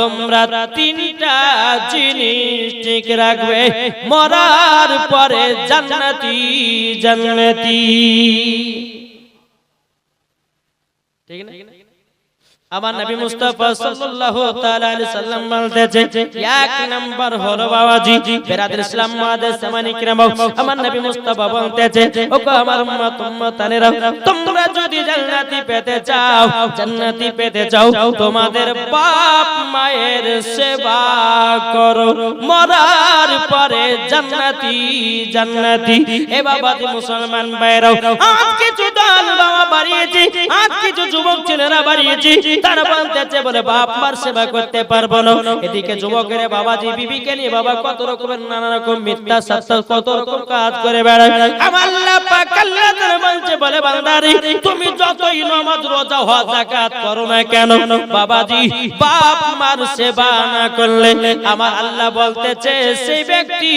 তোমরা তিনটা জিনিস ঠিক রাখবে। মরার পরে জান্নাতি জান্নাতি ঠিক না? আমার নবী মুস্তাফা সাল্লাল্লাহু তাআলা আলাইহি সাল্লাম বলতেছে এক নাম্বার হলো বাবাজি বেরাদর ইসলাম মাদের সামানি কিরাম আমার নবী মুস্তাফা বলতেছে ও গো আমার উম্মত উম্মতানেরা তোমরা যদি জান্নাতি পেতে চাও জান্নাতি পেতে চাও তোমাদের বাপ মায়ের সেবা করো। মরার পরে জান্নাতি জান্নাতি এ বাবাজি মুসলমান ভাইরাও। আজ কিছু দান বাবা বাড়িয়েছি আজ কিছু যুবক ছেলেরা বাড়িয়েছি। তারা বলতেছে বলে বাপ মার সেবা করতে পারব না। এদিকে যুবকের বাবাজি, বিবিকে নিয়ে বাবা কত রকমের নানা রকম মিথ্যা সত্য কত রকম কাজ করে বেড়ায়। আমার আল্লাহ পাক আল্লাহ তাআলা বলছে বলে, বান্দারি, তুমি যতই নামাজ, রোজা, হজ, যাকাত করো না কেন? বাবাজি, বাপ মার সেবা না করলে আমার আল্লাহ বলতেছে, সেই ব্যক্তি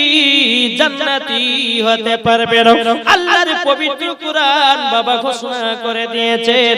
জান্নাতি হতে পারবে না। আল্লাহর পবিত্র কুরআন বাবা ঘোষণা করে দিয়েছেন।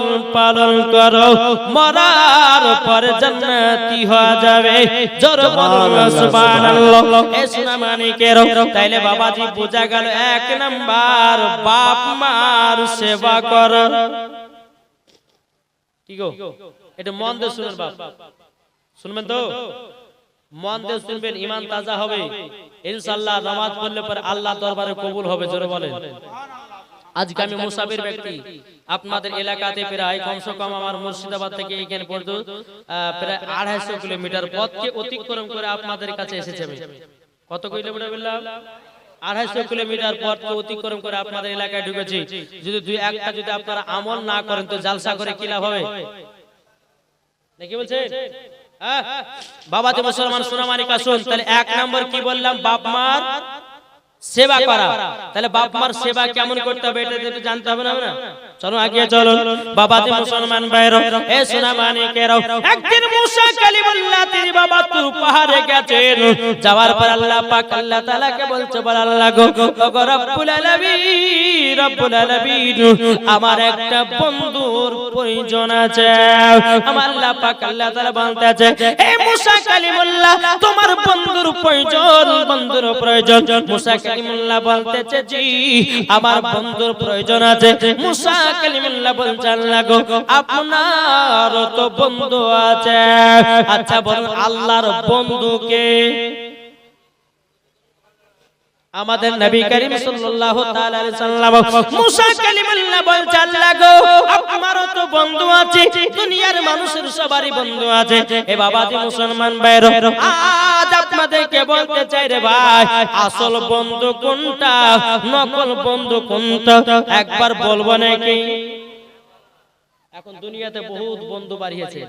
পালন করো। মরার পর জান্নাতি হয়ে যাবে। জোর বলুন সুবহানাল্লাহ এ সোনা মানিকের তাইলে বাবাজি বোঝা গেল এক নাম্বার বাপ মার সেবা কর। কি গো? এটা মন দিয়ে শুনুন বাপ। শুনবেন তো? মন দিয়ে শুনবেন ইমান তাজা হবে। ইনশাআল্লাহ নামাজ পড়লে পরে আল্লাহ দরবারে কবুল হবে জোরে বলেন। আজকে আমি মুসাফির ব্যক্তি। আপনাদের এলাকাতে প্রায় কমসে কম আমার মুর্শিদাবাদ থেকে এখানে পর্যন্ত প্রায় আড়াইশো কিলোমিটার পথকে অতিক্রম করে আপনাদের কাছে এসেছে আমি। কত কিলোমিটার বললাম? আড়াইশো কিলোমিটার পথকে অতিক্রম করে আপনাদের এলাকায় ঢুকেছি। যদি দুই একটা যদি আপনারা আমল না করেন তো জালসা করে কি লাভ হবে? নাকি বলছে? হ্যাঁ? বাবাতে মুসলমান সোনামানিকা শুন তাহলে এক নম্বর কি বললাম? বাপ মার সেবা করা। তাহলে বাপ মার সেবা কেমন করতে হবে এটা একটু জানতে হবে না না। চলো আগে চলো বাবাতে মুসলমান ভাইরা এ সোনা মানে মানিকেরাও একদিন মুসা কালিমুল্লাহ তিনি বাবা তুর পাহাড়ে গেছেন। যাওয়ার পর আল্লাহ পাক আল্লাহ তাআলাকে বলছে বল আল্লাহ গো গো রব্বুল আলামিন রব্বুল আলামিন আমার একটা বন্ধুর প্রয়োজন আছে। আমার আল্লাহ পাক আল্লাহ তাআলা বলতেছে এ মুসা কালিমুল্লাহ তোমার বন্ধুর প্রয়োজন বন্ধুর প্রয়োজন। মুসা কালিমুল্লাহ বলতেছে আমার বন্ধুর প্রয়োজন আছে। মুসা কালিমুল্লাহ বলছে, আল্লাহ গো আপনার তো বন্ধু আছে। আচ্ছা বলুন, আল্লাহর বন্ধুকে আমাদের নবী করিম সাল্লাল্লাহু তাআলা আলাইহি সাল্লাম মুসা কালিমুল্লাহ বলছে আল্লাহ গো আমারও তো বন্ধু আছে দুনিয়ার মানুষের সবারই বন্ধু আছে। এ বাবা বাবাজি মুসলমান ভাইরা আজ আপনাদেরকে বলতে চাই রে ভাই আসল বন্ধু কোনটা নকল বন্ধু কোনটা? একবার বলব নাকি? এখন দুনিয়াতে বহুত বন্ধু বাড়িয়েছে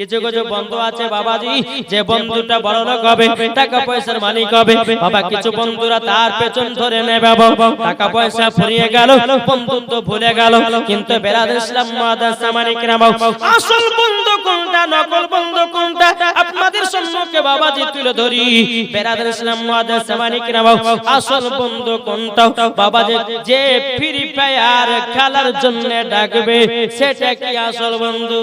কিছু কিছু বন্ধু আছে বাবাজি? যে বন্ধুটা বড় লোক হবে টাকা পয়সার মালিক হবে। বাবা কিছু বন্ধুরা তার পেছন ধরে নেবে টাকা পয়সা ফুরিয়ে গেল বন্ধুত্ব ভুলে গেল। কিন্তু বেরাদ ইসলাম মাদ্রাসা মালিকরা বাবা আসল বন্ধু কোনটা নকল বন্ধু কোনটা? আপনাদের সম্মুখে বাবাজি তুলে ধরি। বেরাদ ইসলাম মাদ্রাসা মালিকরা বাবা আসল বন্ধু কোনটা? বাবাজি যে ফ্রি ফায়ার খেলার জন্য ডাকবে সেটা কি আসল বন্ধু?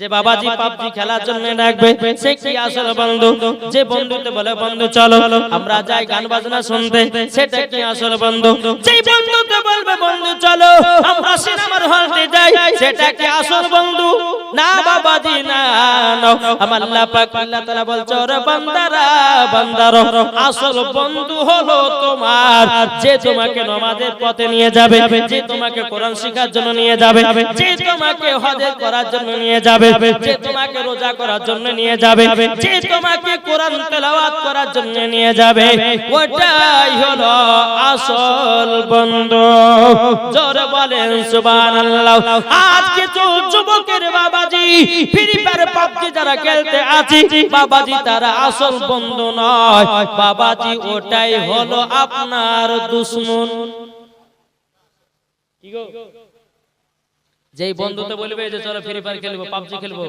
যে বাবাজি পাবজি খেলার জন্য ডাকবে সে কি আসল বন্ধু? যে বন্ধুতে বলে বন্ধু চলো। আমরা যাই গান বাজনা শুনতে। সেটা কি আসল বন্ধু? যে বন্ধুতে বলবে বন্ধু চলো। আমরা সিনেমার হলতে যাই। সেটা কি আসল বন্ধু? না বাবাজি না না। আমার আল্লাহ পাক আল্লাহ তাআলা বলছে ওরে বান্দারা বান্দারো আসল বন্ধু হলো তোমার। যে তোমাকে নামাজের পথে নিয়ে যাবে যে তোমাকে কোরআন শেখার জন্য নিয়ে যাবে যে তোমাকে হজ করার জন্য নিয়ে যাবে যে তোমাকে রোজা করার জন্য নিয়ে যাবে, যে তোমাকে কোরআন তেলাওয়াত করার জন্য নিয়ে যাবে, ওটাই হলো আসল বন্ধু। জোরে বলেন সুবহানাল্লাহ। আজকে তো যুবকের বাবাজি ফ্রি ফায়ার পাবজি যারা খেলতে আছে, বাবাজি তারা আসল বন্ধু নয়। বাবাজি, ওটাই হলো আপনার দুশ্মন। কি গো? যেই বন্ধুতে বলবে যে চলো ফ্রি ফায়ার খেলব পাবজি খেলব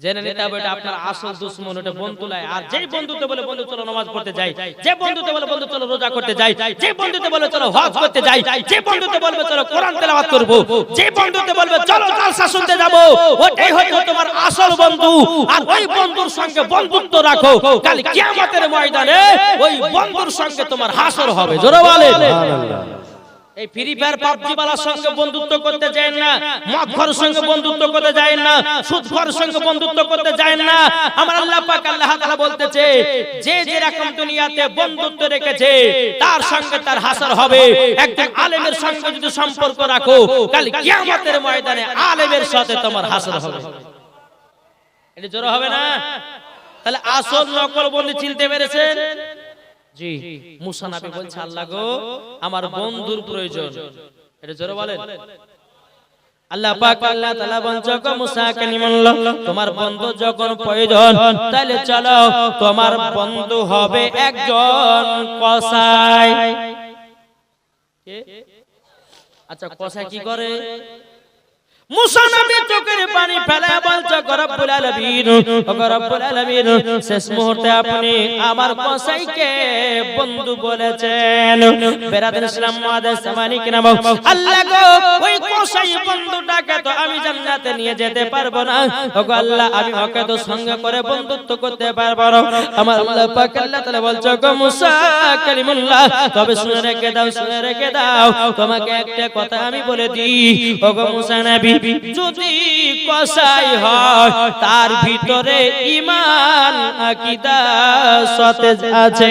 জেনে নিতে হবে এটা আপনার আসল দুশ্মন ওটা বন্ধু নয় আর যেই বন্ধুতে বলে বন্ধু চলো নামাজ পড়তে যাই যে বন্ধুতে বলে বন্ধু চলো রোজা করতে যাই যে বন্ধুতে বলে চলো হজ করতে যাই যে বন্ধুতে বলবে চলো কোরআন তেলাওয়াত করব যে বন্ধুতে বলবে চলো জালসা শুনতে যাব ওটাই হয়তো তোমার আসল বন্ধু। আর ওই বন্ধুর সঙ্গে বন্ধুত্ব রাখো কাল কিয়ামতের ময়দানে ওই বন্ধুর সঙ্গে তোমার হাসর হবে জোরে বলে এই ফ্রি ফায়ার পাবজি বালার সঙ্গে বন্ধুত্ব করতে যায় না মদ সঙ্গে বন্ধুত্ব করতে যায় না, সুদঘর সঙ্গে বন্ধুত্ব করতে যায় না। আমার আল্লাহ পাক আল্লাহ তাআলা বলতেছে, যে যে রকম দুনিয়াতে বন্ধুত্ব রেখেছে, তার সঙ্গে তার হাসর হবে। একজন আলেমের সঙ্গে যদি সম্পর্ক রাখো কাল কিয়ামতের ময়দানে আলেমের সাথে তোমার হাসর হবে। এটা জোর হবে না? তাহলে আসল নকল বন্ধু চিনতে পেরেছেন? জি মুসা নবী বলছে আল্লাহ গো আমার বন্ধুর প্রয়োজন। এটা জোরে বলেন। আল্লাহ পাক আল্লাহ তাআলা তোমার বন্ধু যখন প্রয়োজন তাহলে চলো তোমার বন্ধু হবে একজন কসাই। কে? আচ্ছা কসাই কি করে? মুসা নবী চোখের পানি রব্বুল আলামিন রব্বুল আলামিন, শেষ মুহূর্তে আপনি আমার কসাইকে বন্ধু বলেছেন। ইসলাম নাম আল্লাহ গো, ওই কসাই বন্ধুটাকে তো আমি জান্নাতে নিয়ে যেতে পারব না। আল্লাহ, আমি ওকে তো সঙ্গে করে বন্ধুত্ব করতে পারব না। আমার আল্লাহ পাক আল্লাহ গো মুসা কালিমুল্লাহ, তবে শুনে রেখে দাও, শুনে রেখে দাও। তোমাকে একটা কথা আমি বলে দিই ও গো মুসা নবী যদি কসাই হয়, তার ভিতরে ঈমান, আকীদা, সতেজ আছে।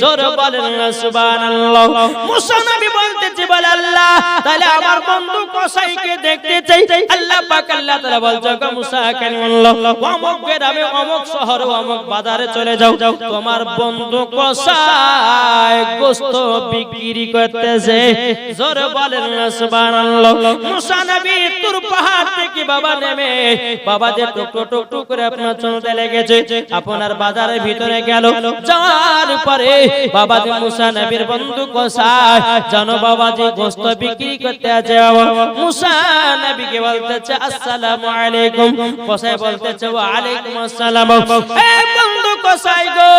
জোর বলেন না, সুবহানাল্লাহ। মুসা নবী বলতেছে, বলে আল্লাহ, তাহলে আমার বন্ধু কসাইকে দেখতে চাই। আল্লাহ পাক, আল্লাহ তাআলা বলছে গো মুসা, কালিমুল্লাহ, অমুক গ্রামে অমুক শহরে, অমুক বাজারে চলে যাও। তোমার বন্ধু কসাই গোস্ত বিক্রি করতেছে। জোর বলেন না, সুবহানাল্লাহ। মুসা নবী তুর পাহাড় থেকে বাবা নেমে, বাবা যে টুকরো টুকরো করে আপনার চলতে লেগেছে, আপনার বাজারের ভিতরে গেল। যাওয়ার পরে বাবা যে মুসা নবীর বন্ধু কসাই জানো বাবা যে গোস্ত বিক্রি করতে আছে মুসা নবীকে বলতেছে, আসসালামু আলাইকুম। কসাই বলতেছে ওয়া আলাইকুম আসসালাম বন্ধু কসাই গো,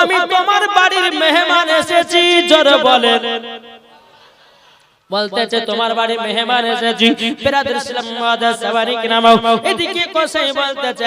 আমি তোমার বাড়ির মেহমান এসেছি। জোরে বলেন। বলতেছে তোমার বাড়ি মেহমান এসেছি বিরাদর ইসলাম মুআদ্দাস সাবারি নামাও এদিকে কোসাই বলতেছে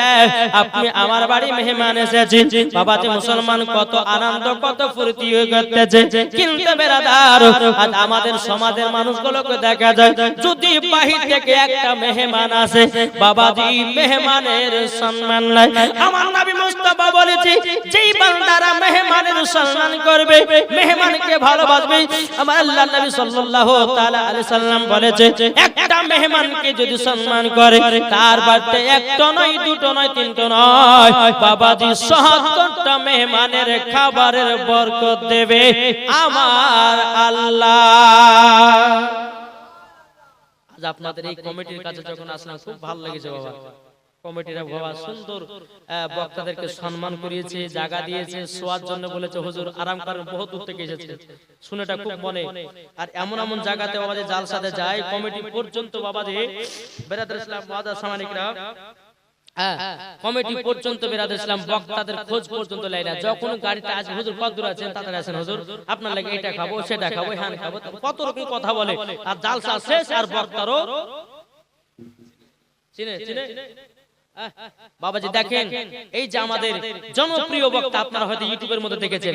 আপনি আমার বাড়ি মেহমান এসেছি বাবা যে মুসলমান কত আনন্দ কত ফুর্তি করতেছে কিন্তু বেরাদার আজ আমাদের সমাজের মানুষগুলোকে দেখা যায় যদি বাহির থেকে একটা মেহমান আসে বাবাজি মেহমানের সম্মান নাই আমার নবী মুস্তাফা বলেছে যেই বান্দারা মেহমানের সম্মান করবে মেহমানকে ভালোবাসবে আমার আল্লাহ নবী সাল্লাল্লাহু তাআলা আলাইহি সাল্লাম বলেছে একটা মেহমানকে যদি সম্মান করে তার বাড়িতে একটা নয় দুটো নয় তিনটা নয় বাবাজি ৭০টা মেহমানের খাবারের বরকত দেবে আমার আল্লাহ। আজ আপনাদের এই কমিটির কাছে যখন আসলাম খুব ভালো লেগেছে বাবা। কমিটিরা বাবা সুন্দর বক্তাদেরকে সম্মান করিয়েছে জায়গা দিয়েছে শোয়ার জন্য বলেছে। হুজুর আরাম করেন বহু দূর থেকে এসেছে। শুনেটা খুব মনে। আর এমন এমন জায়গাতে বাবা যে জালসাতে যায় কমিটি পর্যন্ত বাবা যে বেরাদার ইসলাম ওয়াদা সামানিকরা। হ্যাঁ, কমিটি পর্যন্ত বেরাদ ইসলাম বক্তাদের খোঁজ পর্যন্ত লাই না যখন গাড়িতে আজ হুজুর কত দূর আছেন তাড়াতাড়ি আসেন হুজুর। আপনার লাগে এটা খাব সেটা খাব হ্যান খাব কত রকম কথা বলে? আর জালসা শেষ আর বক্তারও চিনে চিনে বাবাজি দেখেন এই যে আমাদের জনপ্রিয় বক্তা আপনারা হয়তো ইউটিউবের মধ্যে দেখেছেন।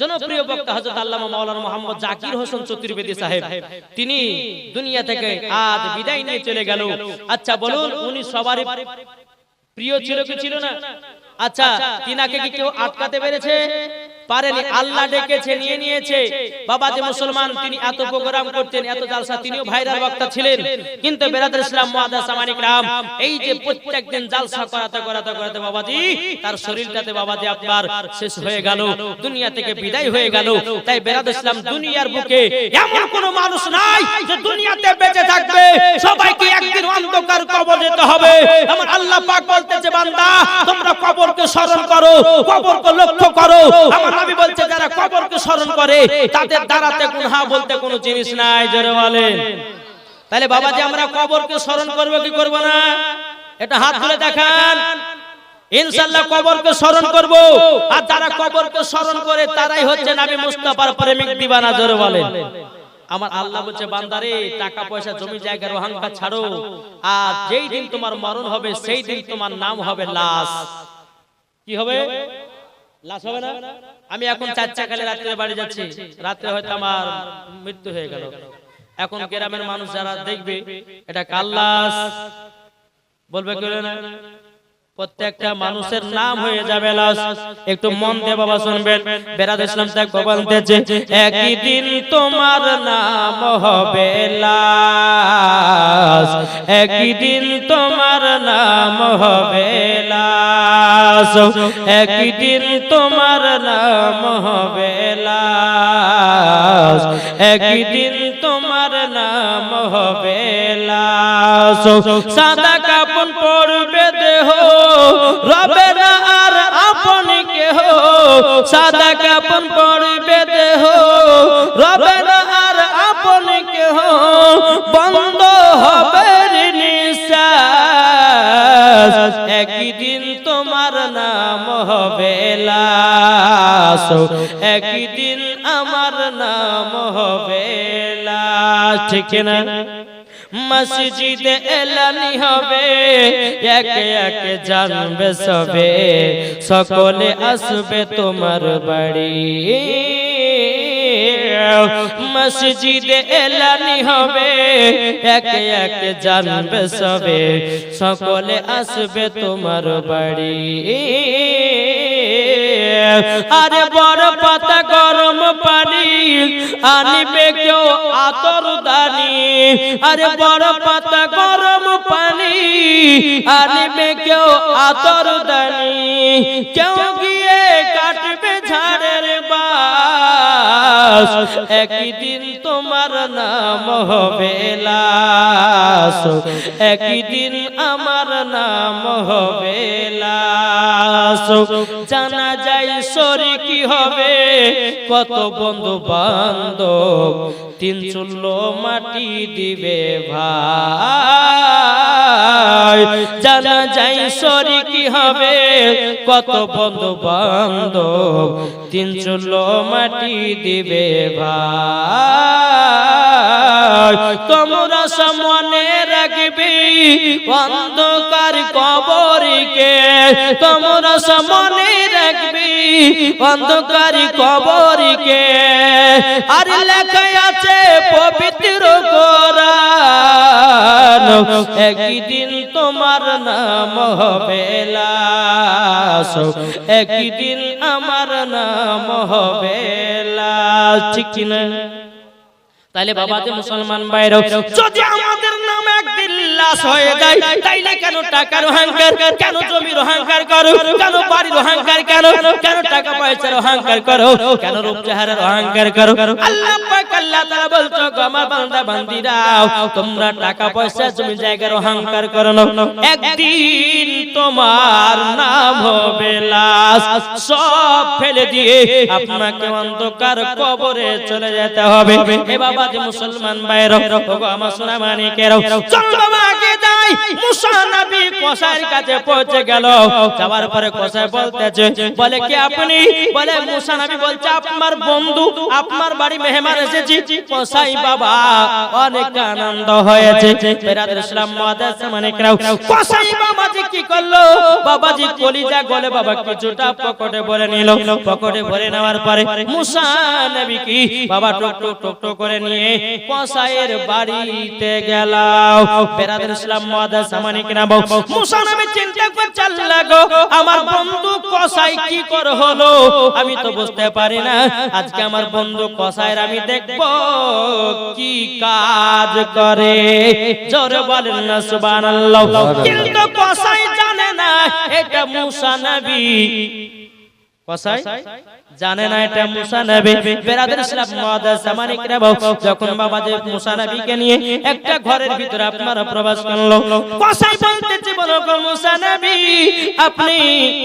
জনপ্রিয় বক্তা হযরত আল্লামা মাওলানা মোহাম্মদ জাকির হোসেন চতুর্বেদী সাহেব তিনি দুনিয়া থেকে আজ বিদায় নিয়ে চলে গেল। আচ্ছা বলুন উনি সবারই প্রিয় ছিল কি ছিল না? আচ্ছা তিনাকে কি কেউ আটকাতে পেরেছে? পারেনি আল্লাহ ডেকেছে নিয়ে নিয়েছে। বাবা যে মুসলমান তিনি এত প্রোগ্রাম করতেন এত জালসা তিনিও ভাইরাল বক্তা ছিলেন। কিন্তু বেরাদুল ইসলাম মুআদ্দাস সামানিক রাম এই যে প্রত্যেক দিন জালসা করাতে করাতে করাতে বাবাজি তার শরীরটাতে বাবাজি আপনার শেষ হয়ে গেল দুনিয়া থেকে বিদায় হয়ে গেল। তাই বেরাদুল ইসলাম দুনিয়ার বুকে এমন কোন মানুষ নাই যে দুনিয়াতে বেঁচে থাকবে। সবাইকে একদিন অন্ধকার কবর যেতে হবে। আমার আল্লাহ পাক বলতেছে বান্দা তোমরা কবরকে স্মরণ করো কবরকে লক্ষ্য করো আমার নবী বলছে যারা কবরকে স্মরণ করে তাদের দ্বারাতে গুনাহ বলতে কোনো জিনিস নাই জোরে বলেন। তাহলে বাবাজি আমরা কবরকে স্মরণ করব কি করব না? এটা হাত তুলে দেখান। ইনশাআল্লাহ কবরকে স্মরণ করব। আর যারা কবরকে স্মরণ করে তারাই হচ্ছে নবী মুস্তাফার প্রেমিক দিবানা জোরে বলেন। আমার আল্লাহ বলছে বান্দারে টাকা পয়সা জমি জায়গার অহংকার ছাড়ো। আর যেই দিন তোমার মরণ হবে সেই দিন তোমার নাম হবে লাশ। কি হবে লাশ হবে না? আমি এখন চার চাকালে রাত্রে বাড়ি যাচ্ছি। রাত্রে হয়তো আমার মৃত্যু হয়ে গেল। এখন গ্রামের মানুষ যারা দেখবে এটা কাল্লাস বলবে কেউ না। প্রত্যেকটা মানুষের নাম হয়ে যাবে লাশ। একটু মন দিয়ে বাবা শুনবেন। বেরাদ ইসলাম ত্যাগ বলতেছে একই দিন তোমার নাম হবে লাশ। একই দিন তোমার নাম হবে লাশ। একই দিন তোমার নাম হবে লাশ। একই দিন তোমার নাম হবে লাশ। সাদা কাপন পড়বে দেহ। রবে না আর আপন কেহ। সাদা কাপন পড়বে দেহ। রবে না আর আপন কেহ। বন্ধ হবে নিঃশ্বাস। একই তোমার নাম হবে লাশ। একই দিন আমার নাম হবে লাশ। ঠিক না মসজিদে এলানি হবে। একে একে জানবে সবে। সকলে আসবে তোমার বাড়ি। মসজিদে এলানি হবে। একে একে জানবে সবে। সকলে আসবে তোমার বাড়ি। আরে বড় পাতা গরম পানি আনিবে কেউ আতর দানি। আরে বড় পাতা গরম পানি আনিবে কেউ আতর দানি। কেউ গিয়ে কাটবে ঝাড়ের বাস। একই দিন তোমার নাম হবে লাশ একই দিন আমার নাম হবে লাশ। জানা যায় শরিকি হবে, কত বন্ধু বান্ধব তিন চুল্ল মাটি দিবে ভাই। জানা যাই যায় শরিকি হবে কত বন্ধু বান্ধব, তিন চুল্ল মাটি দিবে ভাই। তোমরা সামনে রাখবি অন্ধকার কবরকে তোমরা সামনে রাখবি অন্ধকার কবরকে আর লেখা আছে পবিত্র কোরআন। একই দিন তোমার নাম হবে লাশ একই দিন আমার নাম হবে ঠিক কি তাহলে তাইলে বাবা যে মুসলমান বাইরে যদি একদিন লাশ হয়ে যায় তাইলে কেন টাকার অহংকার? কেন জমির অহংকার করো? কেন বাড়ির অহংকার কেন কেন টাকা পয়সার অহংকার করো? কেন রূপ চেহারার অহংকার করো? আল্লাহ পাক, আল্লাহ তাআলা বলছো, গো আমার বান্দা বান্দিরা তোমরা টাকা পয়সা, জমি জায়গার অহংকার করো একদিন তোমার নাম হবে লাশ। সব ফেলে দিয়ে আপনাকে অন্ধকার কবরে চলে যেতে হবে। এ বাবা মুসলমান ভাইরা আমার সোনা মানিকেরা চল বাবা আগে মুসা নবী কাছে পৌঁছে গেল। যাওয়ার পরে বলতেছে, বলে, কি আপনি? বলে, মুসা নবী বলছে, আপনার বন্ধু, আপনার বাড়ি মেহমান এসেছি। বাবা, অনেক আনন্দ হয়েছে। ইসলাম মাদাস যে কি করল? বাবাজি কলিজা গলে বাবা কিছুটা পকেটে ভরে নিল। পকেটে ভরে নেওয়ার পরে মুসা নবী কি বাবা টক টক টক টক করে নিয়ে কসাইয়ের বাড়িতে গেল। ইসলাম মাদাস মানিকরাও মুসা নবী চিন্তা করছে আল্লাহ গো আমার বন্ধু কসাই কি করে হলো? আমি তো বুঝতে পারি না। আজকে আমার বন্ধু কসাইয়ের আমি দেখব কি কাজ করে। জোরে বলেন না সুবহানাল্লাহ। কিন্তু কসাই জানে না এটা মুসা নবী। কসাই? জানে না এটা মুসা নবী। বেরাদের ইসলাম মুআদ্দাস জামানিক রাবাও। যখন বাবা যে মুসা নবীকে নিয়ে একটা ঘরের ভিতরে আপনারা প্রবেশ করল। কসাই বলতেছে বলো গো মুসা নবী আপনি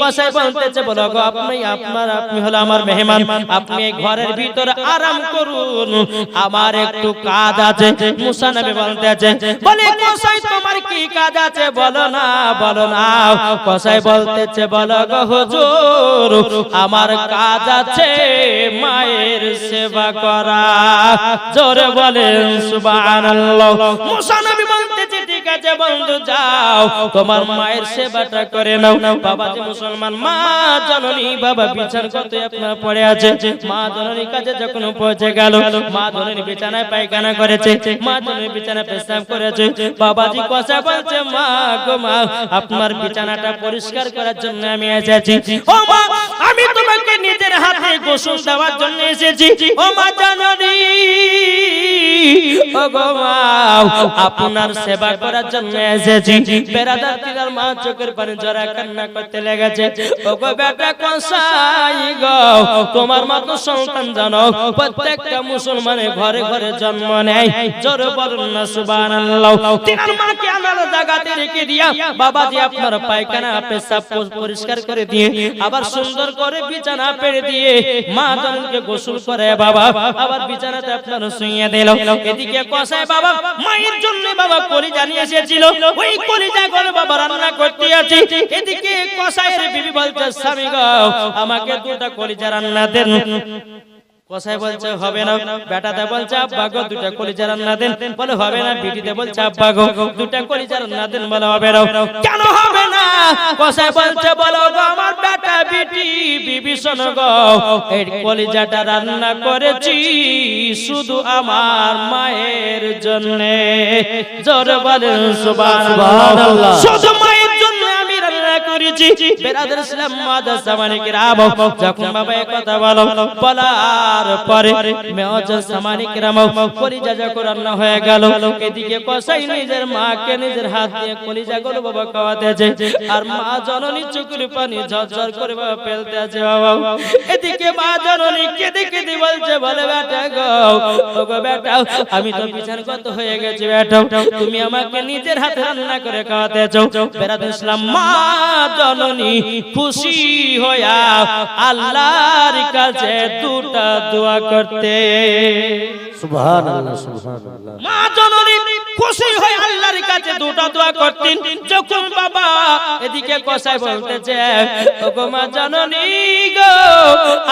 কসাই বলতেছে বলো গো আপনি আপনার আপনি হলো আমার মেহমান। আপনি এই ঘরের ভিতরে আরাম করুন। আমার একটু কাজ আছে। মুসা নবী বলতেছে বলে কসাই তোমার কি কাজ আছে? বলো না বলো না। কসাই বলতেছে বলো গো হুজুর আমার কাজ আছে মায়ের সেবা করা। জোরে বলেন, সুবহানাল্লাহ। মুসা নবী বলতেছে, ঠিক আছে বন্ধু, যাও। তোমার মায়ের সেবাটা করে নাও। বাবা যে মুসলমান, মা জননী, বাবা কত আপনার পড়ে আছে? মা জননীর কাছে যখন পৌঁছে গেল, মা জননী বিছানায় পায়খানা করেছে, মা জননী বিছানায় পেশাব করেছে। বাবাজি কথা বলছে, মা গো মা, আপনার বিছানাটা পরিষ্কার করার জন্য আমি এসেছি। ও মা গোসল দেওয়ার জন্য এসেছি। ও মা জননী আপনার সেবা করার জন্য এসেছি। বেরাদার তিনার মা চোখের পানি জরা কান্না করতে লেগেছে। ও গো বেটা কসাই সন্তান জানো, প্রত্যেকটা মুসলমানের ঘরে ঘরে জন্ম নেয়। জোর বলুন না, সুবহানাল্লাহ। তিনার মাকে দিয়া বাবাজি আপনার পায়খানা পেশাব পরিষ্কার করে দিয়ে, আবার সুন্দর করে বিছানা পেড়ে দিয়ে মা জনকে গোসল করে বাবা, আবার বিছানাতে আপনার শুইয়ে দিল। এদিকে কসাই বাবা মায়ের জন্য বাবা কলিজা নিয়ে এসেছিল। ওই করে এদিকে কসাইয়ের বিবি বলছে, স্বামী গো, আমাকে দুটা কলিজা রান্না দেন। কসাই বলছে হবে না। বেটাতে বলছে আব্বা গো দুটা কলিজা রান্না দেন। বলে হবে না। বিটিতে বলছে আব্বা গো দুটা কলিজা রান্না দেন। বলে হবে না। কেন হবে না? কসাই বলছে বলো গো আমার বেটা বিটি বিভীষণ গো এই কলিজাটা রান্না করেছি শুধু আমার মায়ের জন্য। জোর বলেন সুবহানাল্লাহ। শুধু মায়ের জন্য করেছি। বেরাদার ইসলাম মাদাস জামানিকের আবো যখন বাবা কথা বলো, বলার পরে মেওয়াজ জামানিকের আমো কলিজা যখন রান্না হয়ে গেল, এদিকে কসাই নিজের মাকে নিজের হাত দিয়ে কলিজা গুলো বাবা খাওয়াতেছে। আর মা জননী চোখের পানি ঝরঝর করে বাবা ফেলতে আছে বাবা। এদিকে মা জননী কেঁদে কেঁদে বলছে, বলে বেটা গো, ও গো বেটা, আমি তো বিছান কত হয়ে গেছি বেটা। তুমি আমাকে নিজের হাতে রান্না করে খাওয়াতেছো। বেরাদ ইসলাম মা জননী খুশি হইয়া আল্লাহর কাছে দুটা দোয়া করতে। সুবহানাল্লাহ সুবহানাল্লাহ। মা জননী খুশি হয়ে আল্লাহর কাছে দুটো দোয়া করতেন। যখন বাবা এদিকে কসাই বলতেছে, ওগো মা জননী গো,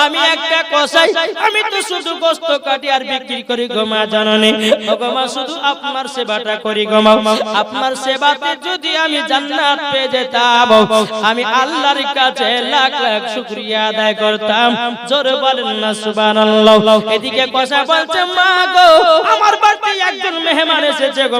আমি একটা কসাই, আমি তো শুধু গোস্ত কাটি আর বিক্রি করি গো মা জননী। ওগো মা, শুধু আপনার সেবাটা করি গো মা। আপনার সেবাতে যদি আমি জান্নাত পেয়ে যেতাম, আমি আল্লাহর কাছে লাখ লাখ শুকরিয়া আদায় করতাম। জোরে বলেন না, সুবহানাল্লাহ। এদিকে কসাই বলছে, মা গো, আমার বাড়িতে একজন মেহমান এসেছে গো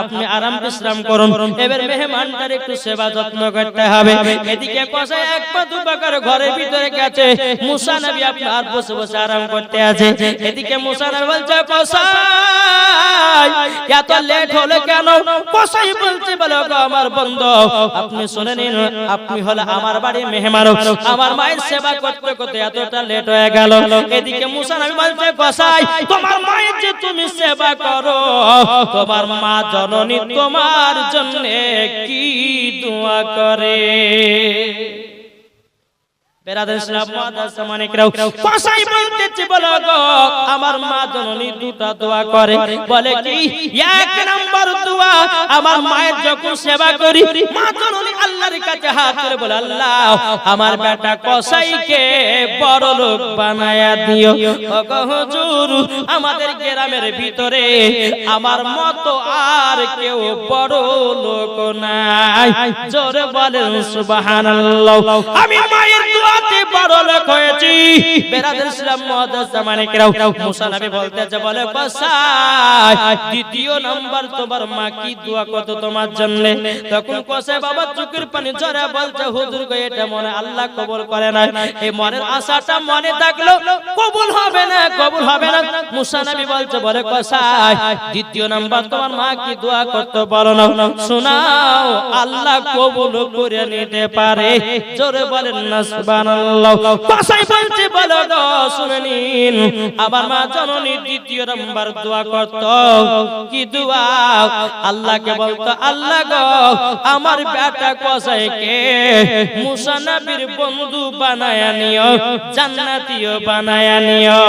আপনি আরাম বিশ্রাম করুন। এবার মেহমানটার একটু সেবা যত্ন করতে হবে। এদিকে কসাই এক পা, দু পা করে ঘরের ভিতরে গেছে। মুসা নবী আপনার বসে বসে আরাম করতে আছে। এদিকে মুসা নবী বলছে এত লেট হলো কেন? কসাই বলছে, বলো আমার বন্ধু, আপনি শুনে নিন, আপনি হলে আমার বাড়ি মেহমান। আমার মায়ের সেবা করতে করতে এতটা লেট হয়ে গেল। এদিকে মুসা নবী বলছে কসাই তোমার মায়ের যে তুমি সেবা করো, তোমার মা জননী তোমার জন্য কি দোয়া করে? আমার মা জননী দুটা দোয়া করে। বলে কি এক নাম্বার দোয়া আমার মায়ের যখন সেবা করি মা জননী আল্লাহর কাছে হাত করে বলে আল্লাহ আমার বেটা কসাইকে বড় লোক বানায়া দিও। হুজুর আমাদের গ্রামের ভিতরে আমার মতো আর কেউ বড় লোক নাই। জোরে বলেন সুবহানাল্লাহ। আমি মায়ের দোয়াতে বড় হয়েছি বেরাদের ইসলাম মুআদ্দাস জামানিকরাও মুসা নবী বলতেছে, বলে, কসাই, দ্বিতীয় নাম্বার তোমার মা কি দোয়া করত তোমার জন্য? তখন কসাই, বাবা, চোখের পানি ঝরে বলছে, হুজুর গো, এটা মনে আল্লাহ কবুল করে না এই মনের আশাটা মনে থাকল, কবুল হবে না, কবুল হবে না। মুসা নবী বলছে, বলে, কসাই, দ্বিতীয় নাম্বার তোমার মা কি দোয়া করতে বলো না। শোনাও, আল্লাহ কবুল করে নিতে পারে। জোরে বলেন না সুবহানাল্লাহ। কসাই বলছে বলো গো শুনে নিন। আমার মা জননী দ্বিতীয় নাম্বার দোয়া করত। কি দোয়া? আল্লাহকে বলতো আল্লাহ গো আমার বেটা কসাইকে মুসা নবীর বন্ধু বানায়া নিও জান্নাতীয় বানায়া নিও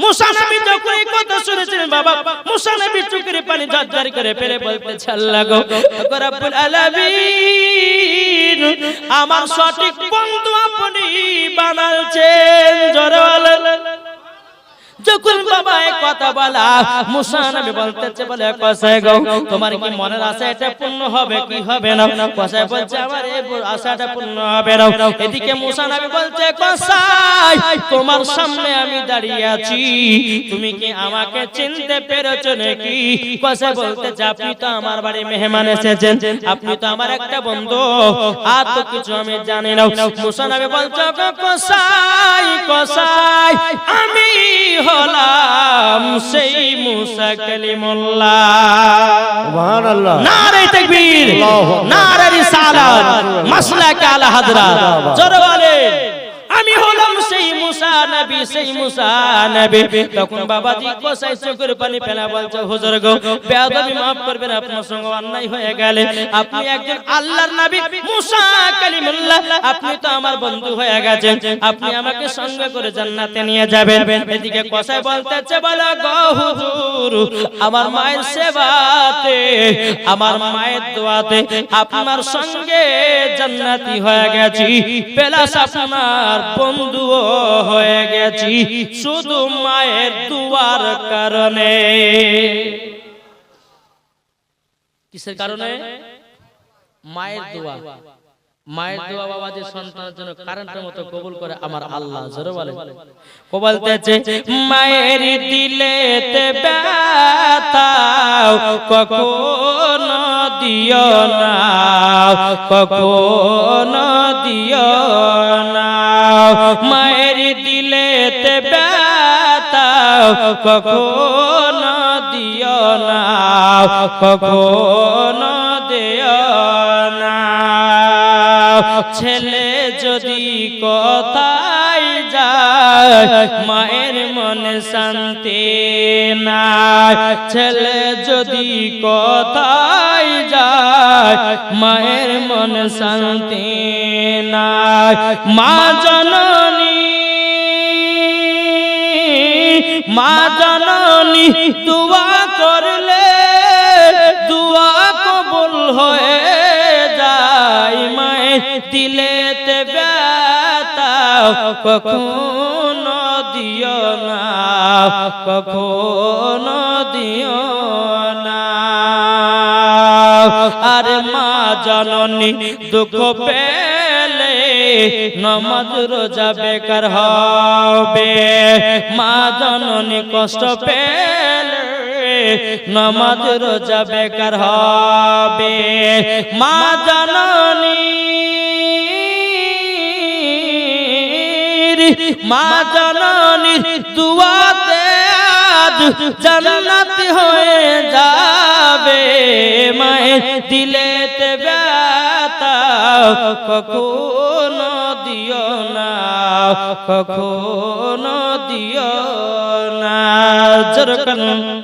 মুসা নবী যখন এই কথা শুনেছিলেন বাবা? মুসা নবী চোখের পানি ঝরঝর করে ফেলে বলতেছে আল্লাহ গো। গো রব্বুল আলামিন আমার সঠিক বন্ধু আপনি বানালছেন জোরে যখন বাবা কথা বলা, মুসা নবী বলতেছে বলে, কসাই গো, তোমার কি মনের আশা এটা পূর্ণ হবে, কি হবে না? কসাই বলছে, আমার এই আশাটা পূর্ণ হবে না। এদিকে মুসা নবী বলছে, কসাই, তোমার সামনে আমি দাঁড়িয়ে আছি। তুমি কি আমাকে চিনতে পেরেছ নাকি? কসাই বলতেছে, আপনি তো আমার বাড়ি মেহমান এসেছেন, আপনি তো আমার একটা বন্ধু, আর তো কিছু আমি জানি না। মুসা নবী বলছে "গো কসাই কসাই, আমি হলাম সেই মুসা কালিমুল্লাহ। নারে তাকবীর। নারে রিসালাত মাসলাক আলা হাদরাত জোরে বলেন আমি হলাম সেই মুসা নবী, সেই মুসা নবী। তখন কোসাই পানি বলছে, হুজুর গো, বেয়াদবি করবেন, আপনার সঙ্গে অন্যায় হয়ে গেলে। আপনি একজন আল্লাহর নবী, মুসা কালিমুল্লাহ। আপনি তো আমার বন্ধু হয়ে গেছেন। আপনি আমাকে সঙ্গে করে জান্নাতে নিয়ে যাবেন। এদিকে কোসাই বলতেছে, বলো গো হুজুর, আমার মায়ের সেবাতে, আমার মায়ের দোয়াতে আপনার সঙ্গে জান্নাতি হয়ে গেছি। প্লাস আপনার বন্ধুও হয়ে গেছি শুধু মায়ের দুয়ার কারণে। কিসের কারণে? মায়ের দোয়া। মায়ের দোয়া বাবা যে সন্তানের জন্য কারেন্টের মতো কবুল করে আমার আল্লাহ, জোরে বলে বলতেছে মায়ের দিলেতে ব্যথা, কখনো দিও না, কখনো দিও কখনো দিও না, কখনো দিও না। ছেলে যদি কোথায় যায়, মায়ের মনে শান্তি না ছেলে যদি কোথায় যায়, মায়ের মনে শান্তি না মা জননী মা জননী, দুয়া করলে, দুয়া কবুল হয়ে যায়। মায়ের দিলেতে ব্যথা, কখনো দিও না, কখনো দিও না। আরে মা জননী, দুঃখ পেলে নমাজ রোজা বেকার হবে কষ্ট পেলে নমাজ রোজা বেকার হবে। মা জননী মা জননী, দুয়াতে আজ হয়ে যাবে। মায়ের ব্যথা, কখনো দিও না, কখনো দিও না জরকান